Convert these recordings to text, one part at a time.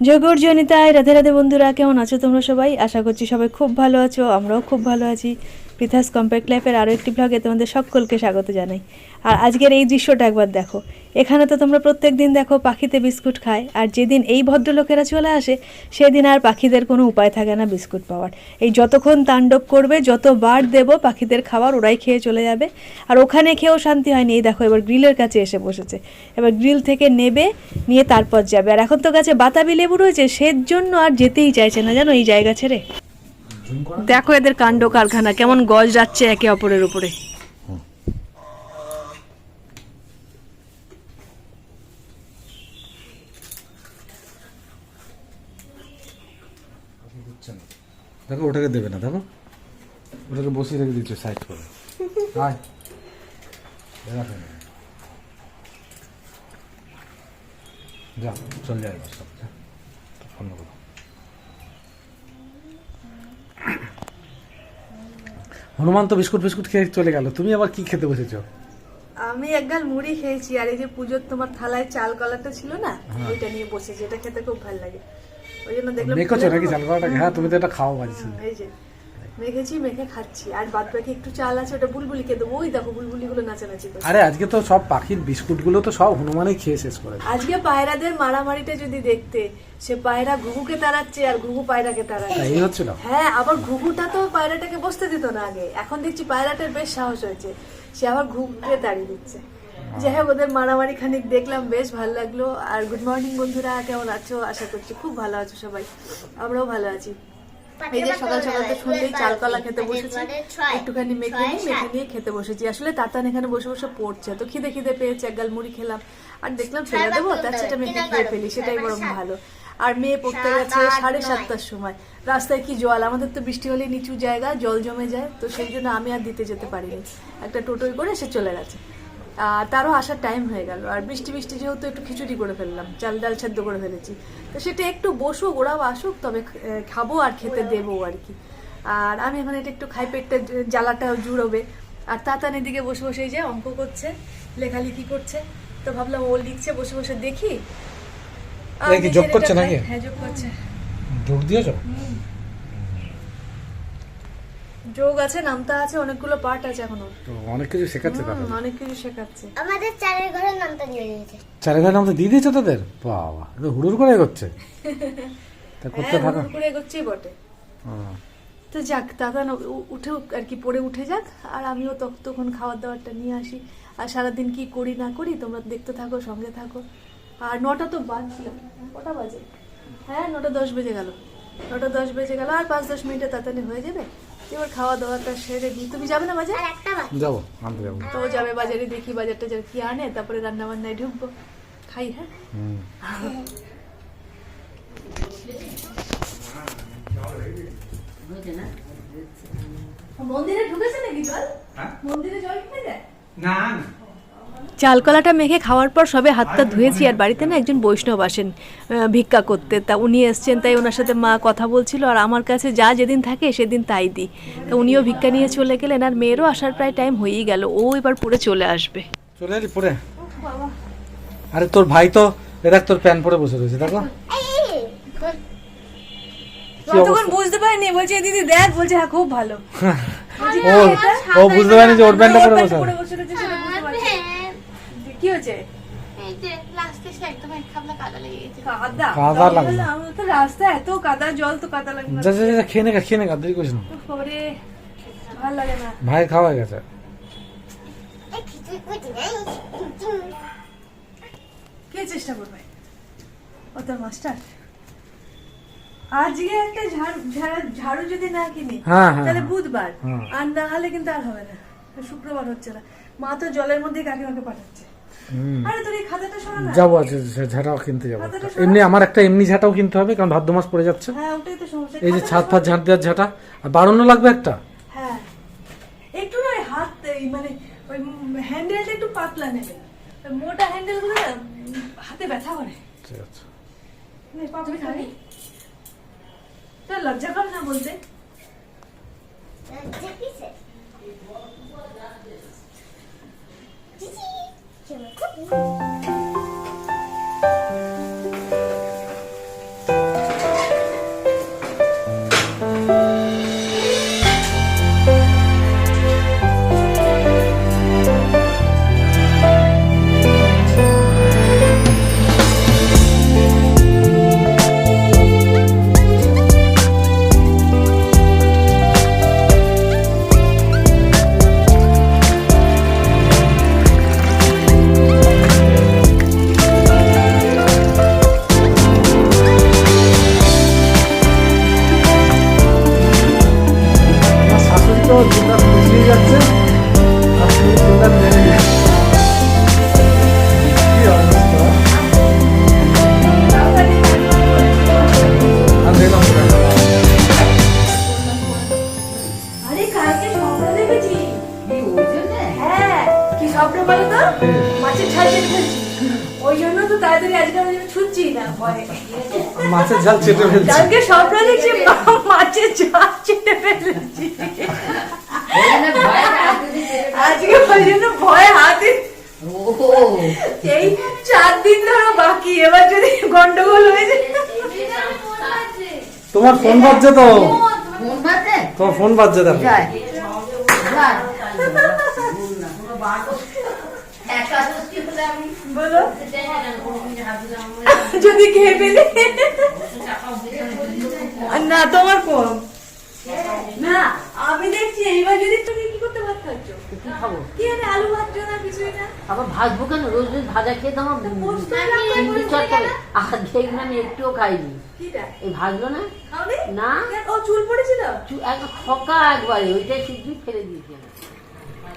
জগর জনিতায় রাধে রাধে বন্ধুরা, কেমন আছো তোমরা সবাই? আশা করছি সবাই খুব ভালো আছো, আমরাও খুব ভালো আছি। পৃথাস কম্প্যাক্ট লাইফের আরও একটি ব্লগে তোমাদের সকলকে স্বাগত জানাই। আর আজকের এই দৃশ্যটা একবার দেখো। এখানে তো তোমরা প্রত্যেক দিন দেখো পাখিতে বিস্কুট খায়, আর যেদিন এই ভদ্রলোকেরা চলে আসে, সেদিন আর পাখিদের কোনো উপায় থাকে না বিস্কুট পাওয়ার। এই যতক্ষণ তাণ্ডব করবে, যতবার দেব পাখিদের খাবার, ওরাই খেয়ে চলে যাবে। আর ওখানে খেয়েও শান্তি হয়নি। এই দেখো, এবার গ্রিলের কাছে এসে বসেছে। এবার গ্রিল থেকে নেবে, নিয়ে তারপর যাবে। আর এখন তো গাছে বাতাবি লেবু রয়েছে সের জন্য আর যেতেই চাইছে না। জানো, এই জায়গা ছেড়ে? দেখো এদের কাণ্ড কারখানা কেমন গজ যাচ্ছে একে অপরের উপরে। দেখো, ওটাকে দেবে না, দেখো। ওটাকে বসিয়ে রেখে দিচ্ছে সাইড করে। যা, চল যাই সব, যা। ফোন করো। হনুমান তো বিস্কুট বিস্কুট খেয়ে চলে গেল। তুমি আবার কি খেতে বসেছো? আমি একগাল মুড়ি খেয়েছি আর এই যে পুজোর তোমার থালায় চাল কলাটা ছিল না ওইটা নিয়ে বসেছি এটা খেতে খুব ভালো লাগে। ওই জন্য দেখলাম তুলে নাকি চাল কলাটা হ্যাঁ তুমি তো এটা খাও বাড়ি এই যে। মেখেছি মেখে খাচ্ছি। আর বাদ বাকি একটু চাল আছে ওটা বুলবুলিকে দেবো। ওই দেখো বুলবুলিগুলো নাচানাচি করছে। আরে আজকে তো সব পাখির বিস্কুটগুলো তো সব হনুমানই খেয়ে শেষ করে আজকে পায়রাদের মারামারিটা যদি দেখতে সে পায়রা ঘুঘুকে তাড়াচ্ছে আর ঘুঘু পায়রাকে তাড়াচ্ছে। এই হচ্ছিল। হ্যাঁ আবার ঘুঘুটা তো পায়রাটাকে বসতে দিত না আগে। এখন দেখছি পায়রাটার বেশ সাহস হয়েছে। সে আবার ঘুঘুকে তাড়িয়ে দিচ্ছে। যাই হোক ওদের মারামারি খানিক দেখলাম বেশ ভালো লাগল। আর গুড মর্নিং বন্ধুরা কেমন আছো? আশা করছি খুব ভালো আছো সবাই। আমরাও ভালো আছি। এই যে সকাল সকাল তো শুনলেই চাল কলা খেতে বসেছি। একটুখানি মেখে নিয়ে মেখে নিয়ে খেতে বসেছি। আসলে তাতান এখানে বসে বসে পড়ছে। তো খিদে খিদে পেয়েছে এক গাল মুড়ি খেলাম। আর দেখলাম ফেলে দেবো তার সেটা মেখে খেয়ে ফেলি সেটাই বরং ভালো। আর মেয়ে পড়তে গেছে সাড়ে সাতটার সময়। রাস্তায় কি জল? আমাদের তো বৃষ্টি হলে নিচু জায়গা জল জমে যায়। তো সেই জন্য আমি আর দিতে যেতে পারিনি। একটা টোটোয় করে সে চলে গেছে। তারও আসার টাইম হয়ে গেল। আর বৃষ্টি বৃষ্টি যেহেতু একটু খিচুড়ি করে ফেললাম চাল ডাল সেদ্ধ করে ফেলেছি। তো সেটা একটু বসুক ওরাও আসুক তবে খাব আর খেতে দেবো আর কি। আর আমি এখন এটা একটু খাই পেটটা জ্বালাটা জুড়োবে। আর তাতান এদিকে বসে বসে যে অঙ্ক করছে লেখালেখি করছে। তো ভাবলাম ও লিখছে বসে বসে দেখি। যোগ করছে নাকি? হ্যাঁ যোগ করছে। যোগ দিয়েছ? যোগ আছে নামতা আছে অনেকগুলো পার্ট আছে এখনও। তো অনেক কিছু শেখাচ্ছে তাদের অনেক কিছু শেখাচ্ছে। আমাদের চারের ঘরের নামটা দিয়ে দিয়েছে চারে ঘরে নাম তো দিয়ে দিয়েছ তাদের? বাবা এটা হুড়ুর করে এগোচ্ছে। তা করতে হ্যাঁ থাকো। হুড় করে এগোচ্ছেই বটে। হুম। তো যাক দাদা উঠে আর কি পড়ে উঠে যাক আর আমিও তখ- তখন খাবার দাবারটা নিয়ে আসি। আর সারাদিন কি করি না করি তোমরা দেখতে থাকো সঙ্গে থাকো। আর নটা তো বাজছিল কটা বাজে। হ্যাঁ নটা দশ বেজে গেল। নটা দশ বেজে গেল আর পাঁচ দশ মিনিটে তাড়াতাড়ি হয়ে যাবে? এবার খাওয়া দাওয়াটা সেরে দিই তুমি যাবে না বাজার? আর একটা বার যাব আনতে যাব। তো যাবে বাজারে দেখি বাজারটা যাবে কি আনে তারপরে রান্না বান্নায় ঢুকবো। খাই হ্যাঁ? মন্দিরে ঢুকেছে নাকি জল? মন্দিরে জল ঢুকে যায়? না। চালকলাটা মেখে খাওয়ার পর সবে হাতটা ধুয়েছি আর বাড়িতে না একজন বৈষ্ণব আসেন ভিক্ষা করতে। তা উনি এসছেন তাই ওনার সাথে মা কথা বলছিল আর আমার কাছে যা যেদিন থাকে সেদিন তাই দিই। তা উনিও ভিক্ষা নিয়ে চলে গেলেন আর মেয়েরও আসার প্রায় টাইম হয়েই গেল। ও এবার পরে চলে আসবে। চলে এলি পরে আরে তোর ভাই তো এ দেখ তোর প্যান পরে বসে রয়েছে দেখো তখন বুঝতে পারিনি বলছে দিদি দেখ বলছে হ্যাঁ খুব ভালো। ও বুঝতে পারেনি যে ওর প্যান্টটা পরে বসে পরে আছে। বসে রয়েছে সেটা বুঝতে পারছি না। কি হয়েছে? এত কাদা জল তো কাদা খেয়ে খেয়ে দেরি করিস না। ভাই খাওয়া গেছে। কে চেষ্টা করবে? ও তোর মাস্টার আজকে একটা ঝাড়ু ঝাড়ু- ঝাড়ু যদি না কিনি হ্যাঁ, হ্যাঁ, তাহলে হ্যাঁ। বুধবার। আর না হলে কিন্তু আর হবে না। শুক্রবার হচ্ছে না। মা তো জলের মধ্যে কাকিমাকে পাঠাচ্ছে। হুম। আরে তোর এই খাতাটা শোনা না। যাব আজ ঝাঁটাও কিনতে যাব। এমনি আমার একটা এমনি ঝাঁটাও কিনতে হবে কারণ ভাদ্র মাস পড়ে যাচ্ছে। হ্যাঁ ওটাই তো সমস্যা। এই যে ছাদ ফাদ ঝাঁট দেওয়ার ঝাঁটা আর বাড়ানো লাগবে একটা? হ্যাঁ। একটু না হাত মানে হ্যান্ডেলটা একটু পাতলা নেবে। মোটা হ্যান্ডেলগুলো না উম, হাতে ব্যথা করে। ঠিক আছে নে, খাবি? তোর লজ্জা কর না বলতে। 这个 মাছের ঝাল চেটে ফেলছি। কালকে স্বপ্ন দেখছি মাছের ঝাল চেটে ফেলেছি। আজকে ওই জন্য ভয় হাতে এই চার দিন ধরো বাকি এবার যদি গন্ডগোল হয়ে যায়। তোমার ফোন বাজছে তো। ফোন বাজে তোমার ফোন বাজছে দেখো যায় যায় একাদশী হলে আমি বলো যদি খেয়ে ফেলি। না তোমার কম না আমি দেখছি এইবার যদি তুমি কি করতে ভাত খাচ্ছ? কি খাব? কি আরে আলু ভাজছো না কিছুই না? আবার ভাজবো কেন? রোজ রোজ ভাজা খেয়ে তো আমার আমি একটুও খাইনি। কিটা? এই ভাজলো না? না। ও চুল পড়েছিল? চু- একদম খকা একবারে ওইটাই শুধুই ফেলে দিয়েছি। আমি।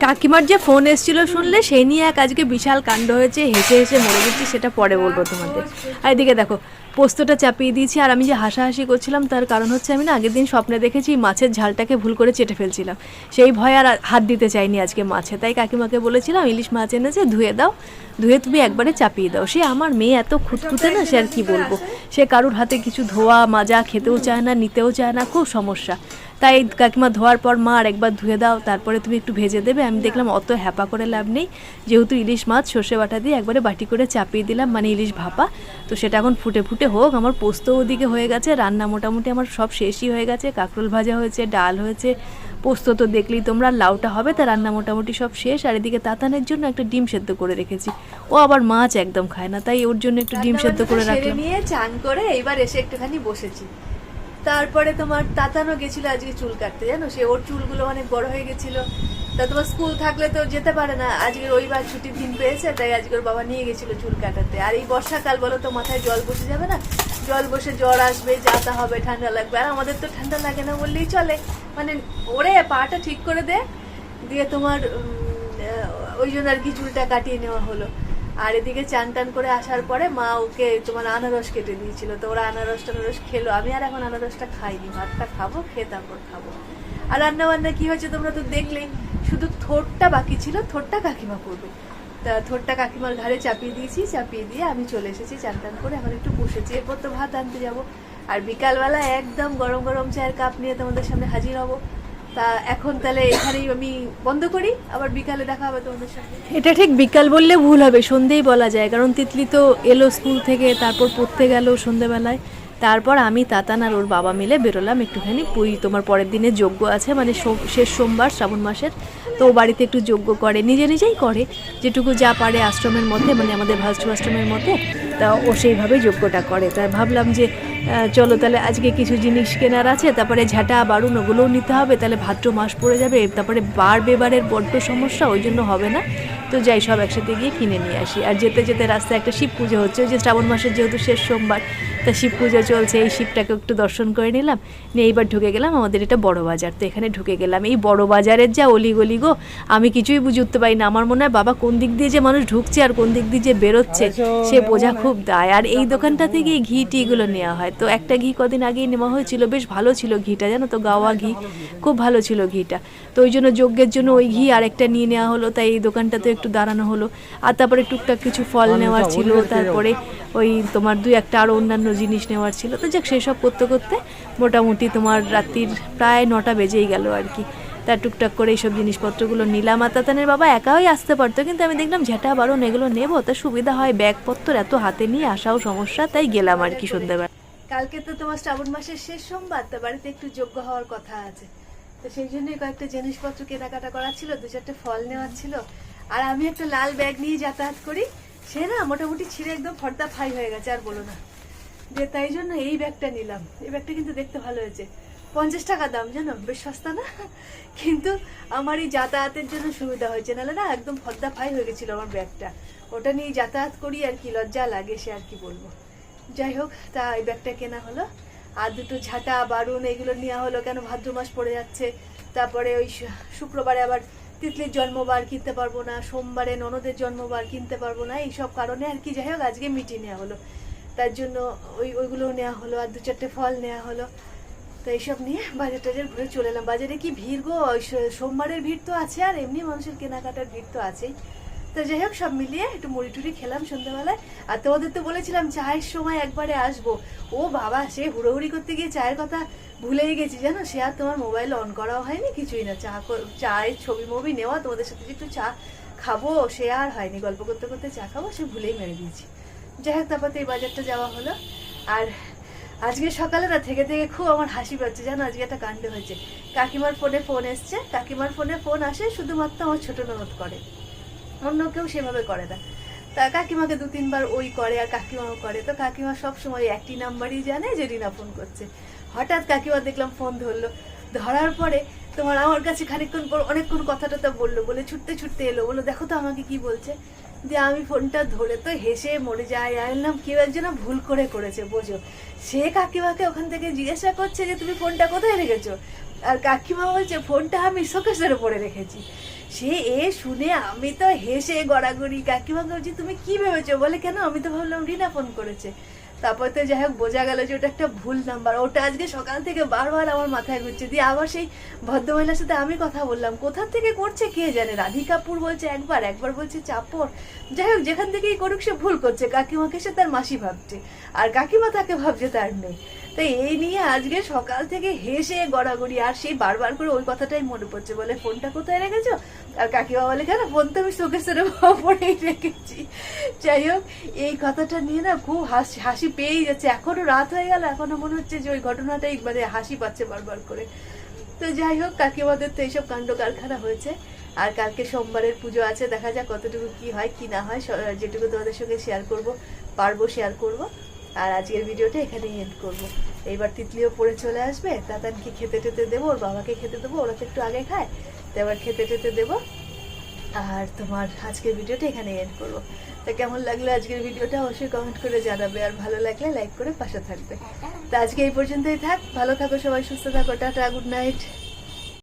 কাকিমার যে ফোন এসেছিল শুনলে, সেই নিয়ে এক আজকে বিশাল কাণ্ড হয়েছে, হেসে হেসে মরে গেছি, সেটা পরে বলব তোমাদের। আর এদিকে দেখো, পোস্তটা চাপিয়ে দিয়েছি, আর আমি যে হাসাহাসি করছিলাম, তার কারণ হচ্ছে আমি না আগের দিন স্বপ্নে দেখেছি মাছের ঝালটাকে ভুল করে চেটে ফেলছিলাম। সেই ভয় আর হাত দিতে চাইনি আজকে মাছে। তাই কাকিমাকে বলেছিলাম, ইলিশ মাছ এনেছে, ধুয়ে দাও, ধুয়ে তুমি একবারে চাপিয়ে দাও। সে আমার মেয়ে এত খুঁতখুঁতে না, সে আর কি বলব? সে কারুর হাতে কিছু ধোয়া, মাজা, খেতেও চায় না, নিতেও চায় না, খুব সমস্যা। তাই কাকিমা ধোয়ার পর মা আর একবার ধুয়ে দাও তারপরে তুমি একটু ভেজে দেবে। আমি দেখলাম অত হ্যাপা করে লাভ নেই। যেহেতু ইলিশ মাছ সর্ষে বাটা দিয়ে একবারে বাটি করে চাপিয়ে দিলাম মানে ইলিশ ভাপা। তো সেটা এখন ফুটে ফুটে হোক আমার পোস্ত ওদিকে হয়ে গেছে রান্না মোটামুটি আমার সব শেষই হয়ে গেছে কাঁকরোল ভাজা হয়েছে ডাল হয়েছে। পোস্ত তো দেখলেই তোমরা লাউটা হবে তা রান্না মোটামুটি সব শেষ। আর এদিকে তাতানের জন্য একটা ডিম সেদ্ধ করে রেখেছি। ও আবার মাছ একদম খায় না তাই ওর জন্য একটু ডিম সেদ্ধ করে রাখলাম। নিয়ে চান করে এবার এসে একটুখানি বসেছি। তারপরে তোমার তাতানো গেছিল আজকে চুল কাটতে, জানো? সে ওর চুলগুলো অনেক বড় হয়ে গেছিল। তা তোমার স্কুল থাকলে তো যেতে পারে না। আজকে রবিবার ছুটির দিন পেয়েছে, তাই আজকে ওর বাবা নিয়ে গেছিল চুল কাটাতে। আর এই বর্ষাকাল, বলো তো, মাথায় জল বসে যাবে না? জল বসে জ্বর আসবে, যাতা হবে, ঠান্ডা লাগবে। আর আমাদের তো ঠান্ডা লাগে না বললেই চলে। মানে ওরে, পাটা ঠিক করে দে। দিয়ে তোমার ওই জন্য আর কি চুলটা কাটিয়ে নেওয়া হলো। আর এদিকে চান টান করে আসার পরে মা ওকে তোমার আনারস কেটে দিয়েছিল। তো ওরা আনারস টানারস খেলো। আমি আর এখন আনারসটা খাইনি। ভাতটা খাব, খেয়ে তারপর খাব। আর রান্না বান্না কি হয়েছে তোমরা তো দেখলেই শুধু থোরটা বাকি ছিল। থোরটা কাকিমা করবে। তা থোরটা কাকিমার ঘাড়ে চাপিয়ে দিয়েছি। চাপিয়ে দিয়ে আমি চলে এসেছি চান টান করে। এখন একটু বসেছি। এরপর তো ভাত আনতে যাব। আর বিকালবেলা একদম গরম গরম চায়ের কাপ নিয়ে তোমাদের সামনে হাজির হব। তা এখন তাহলে এখানেই আমি বন্ধ করি, আবার বিকালে দেখা হবে তোমাদের সঙ্গে এটা ঠিক বিকাল বললে ভুল হবে, সন্ধেই বলা যায়, কারণ তিতলি তো এলো স্কুল থেকে, তারপর পড়তে গেল সন্ধেবেলায়। তারপর আমি তাতান আর ওর বাবা মিলে বেরোলাম একটুখানি পুই তোমার পরের দিনে যজ্ঞ আছে মানে শেষ সোমবার, শ্রাবণ মাসের। তো ও বাড়িতে একটু যজ্ঞ করে, নিজে নিজেই করে, যেটুকু যা পারে আশ্রমের মধ্যে মানে আমাদের ভাস্টু আশ্রমের মধ্যে তা ও সেইভাবে যজ্ঞটা করে। তাই ভাবলাম যে চলো তাহলে আজকে কিছু জিনিস কেনার আছে তারপরে ঝাঁটা বারুন ওগুলোও নিতে হবে তাহলে ভাদ্র মাস পড়ে যাবে তারপরে বার বেবারের বড্ড সমস্যা ওই জন্য হবে না। তো যাই সব একসাথে গিয়ে কিনে নিয়ে আসি। আর যেতে যেতে রাস্তায় একটা শিব পুজো হচ্ছে ওই যে শ্রাবণ মাসের যেহেতু শেষ সোমবার তা শিব পুজো চলছে এই শিবটাকে একটু দর্শন করে নিলাম নিয়ে এইবার ঢুকে গেলাম আমাদের এটা বড় বাজার তো এখানে ঢুকে গেলাম। এই বড় বাজারের যা অলি গলি গো আমি কিছুই বুঝে উঠতে পারি না আমার মনে হয় বাবা কোন দিক দিয়ে যে মানুষ ঢুকছে আর কোন দিক দিয়ে যে বেরোচ্ছে সে বোঝা খুব দায়। আর এই দোকানটা থেকে ঘি টিগুলো নেওয়া হয়। তো একটা ঘি কদিন আগেই নেওয়া হয়েছিল বেশ ভালো ছিল ঘিটা জানো তো গাওয়া ঘি। খুব ভালো ছিল ঘিটা। তো ওই জন্য যজ্ঞের জন্য ওই ঘি আরেকটা নিয়ে নেওয়া হলো তাই এই দোকানটাতে একটু দাঁড়ানো হলো। আর তারপরে টুকটাক কিছু ফল নেওয়ার ছিল তারপরে ওই তোমার দুই একটা আরও অন্যান্য জিনিস নেওয়ার ছিল। তো যাক সেসব করতে করতে মোটামুটি তোমার রাত্রির প্রায় নটা বেজেই গেল আর কি। তা টুকটাক করে এইসব জিনিসপত্রগুলো নিলাম। আর তাতানের বাবা একাই আসতে পারতো কিন্তু আমি দেখলাম ঝেঁটা বারণ এগুলো নেব তা সুবিধা হয় ব্যাগপত্র এত হাতে নিয়ে আসাও সমস্যা তাই গেলাম আর কি সন্ধ্যাবেলা। কালকে তো তোমার শ্রাবণ মাসের শেষ সোমবার, তো বাড়িতে একটু যোগ্য হওয়ার কথা আছে। তো সেই জন্যই কয়েকটা জিনিসপত্র কেনাকাটা করার ছিল, দু চারটে ফল নেওয়ার ছিল। আর আমি একটা লাল ব্যাগ নিয়ে যাতায়াত করি, সে না মোটামুটি ছিঁড়ে একদম ফর্দা ফাই হয়ে গেছে, আর বলো না। যে তাই জন্য এই ব্যাগটা নিলাম। এই ব্যাগটা কিন্তু দেখতে ভালো হয়েছে। পঞ্চাশ টাকা দাম, জানো? বেশ সস্তা না? কিন্তু আমার এই যাতায়াতের জন্য সুবিধা হয়েছে। নাহলে না একদম ফর্দা ফাই হয়ে গেছিল আমার ব্যাগটা। ওটা নিয়ে যাতায়াত করি আর কি, লজ্জা লাগে সে আর কি বলব। যাই হোক তা এই ব্যাগটা কেনা হলো। আর দুটো ঝাঁটা, বারুন, এগুলো নেওয়া হলো কেন? ভাদ্র মাস পড়ে যাচ্ছে। তারপরে ওই শুক্রবারে আবার তিতলির জন্মবার কিনতে পারব না, সোমবারে ননদের জন্মবার কিনতে পারব না, এইসব কারণে আর কি। যাই হোক আজকে মিটিয়ে নেওয়া হলো। তার জন্য ওই ওইগুলোও নেওয়া হলো, আর দু চারটে ফল নেওয়া হলো। তো এইসব নিয়ে বাজার টাজার ঘুরে চলে এলাম। বাজারে কি ভিড় গো? সোমবারের ভিড় তো আছে, আর এমনি মানুষের কেনাকাটার ভিড় তো আছেই। তো যাই হোক, সব মিলিয়ে একটু মুড়ি টুড়ি খেলাম সন্ধ্যাবেলায়। আর তোমাদের তো বলেছিলাম, চায়ের সময় একবারে আসব। ও বাবা, সে হুড়োহুড়ি করতে গিয়ে চায়ের কথা ভুলেই গেছি, জানো? সে আর তোমার মোবাইল অন করাও হয়নি, কিছুই না। চা চায়ের ছবি মবি নেওয়া, তোমাদের সাথে যে একটু চা খাব, সে আর হয়নি। গল্প করতে করতে চা খাব, সে ভুলেই মেরে দিয়েছি। যাই হোক, তারপর তো এই বাজারটা যাওয়া হলো। আর আজকে সকালে না থেকে থেকে খুব আমার হাসি পাচ্ছে, জানো? আজকে একটা কাণ্ড হয়েছে। কাকিমার ফোনে ফোন এসছে। কাকিমার ফোনে ফোন আসে, শুধুমাত্র আমার ছোট ননদ করে। অন্য কেউ সেভাবে করে না। তা কাকিমাকে দু তিনবার ওই করে আর কাকিমাও করে। তো কাকিমা সব সময় একটি নাম্বারই জানে যে রিনা ফোন করছে। হঠাৎ কাকিমা দেখলাম ফোন ধরলো। ধরার পরে তোমার আমার কাছে খানিকক্ষণ পর অনেকক্ষণ কথা টথা বলল, বলে ছুটতে ছুটতে এলো। বলল, দেখো তো আমাকে কি বলছে? যে আমি ফোনটা ধরে তো হেসে মরে যাই। আনলাম কেউ একজন ভুল করে করেছে, বোঝো। সে কাকিমাকে ওখান থেকে জিজ্ঞাসা করছে যে, তুমি ফোনটা কোথায় রেখেছো? আর কাকিমা বলছে, ফোনটা আমি শোকেসের উপরে রেখেছি। সে এ শুনে আমি তো হেসে গড়াগড়ি, কাকিমা বলছি, তুমি কি ভেবেছো? বলে, কেন? আমি তো ভাবলাম রিনা ফোন করেছে। তারপর তো যাই হোক, বোঝা গেল যে ওটা একটা ভুল নাম্বার। ওটা আজকে সকাল থেকে বারবার আমার মাথায় ঘুরছে। দিয়ে আবার সেই ভদ্রমহিলার সাথে আমি কথা বললাম। কোথা থেকে করছে কে জানে? রাধিকাপুর বলছে একবার একবার বলছে চাপর। যাই হোক, যেখান থেকেই করুক সে ভুল করছে। কাকিমাকে সে তার মাসি ভাবছে। আর কাকিমা তাকে ভাবছে তার মেয়ে। তো এই নিয়ে আজকে সকাল থেকে হেসে গড়াগড়ি, আর সেই বারবার করে ওই কথাটাই মনে পড়ছে বলে, ফোনটা কোথায় রেখেছো? আর কাকিমা বলে, কেন, ফোন তো আমি শোকেসের ওপরেই রেখেছি। যাই হোক, এই কথাটা নিয়ে না খুব হাসি হাসি পেয়েই যাচ্ছে। এখনও রাত হয়ে গেল, এখনও মনে হচ্ছে যে ওই ঘটনাটাই মানে হাসি পাচ্ছে বারবার করে। তো যাই হোক, কাকিমাদের তো এইসব কাণ্ড কারখানা হয়েছে, আর কালকে সোমবারের পুজো আছে, দেখা যাক কতটুকু কি হয়, কি না হয় যেটুকু তোমাদের সঙ্গে শেয়ার করব, পারব শেয়ার করব। আর আজকের ভিডিওটা এখানেই এন্ড করব। এইবার তিতলিও পড়ে চলে আসবে, তাতানকে খেতে টেতে দেবো, ওর বাবাকে খেতে দেবো, ওরা তো একটু আগে খায়, তো এবার খেতে টেতে দেবো। আর তোমার আজকের ভিডিওটা এখানে এন্ড করব। তা কেমন লাগল আজকের ভিডিওটা? অবশ্যই কমেন্ট করে জানাবে, আর ভালো লাগলে লাইক করে পাশে থাকবে। তো আজকে এই পর্যন্তই থাক, ভালো থাকো সবাই, সুস্থ থাকো, টাটা গুড নাইট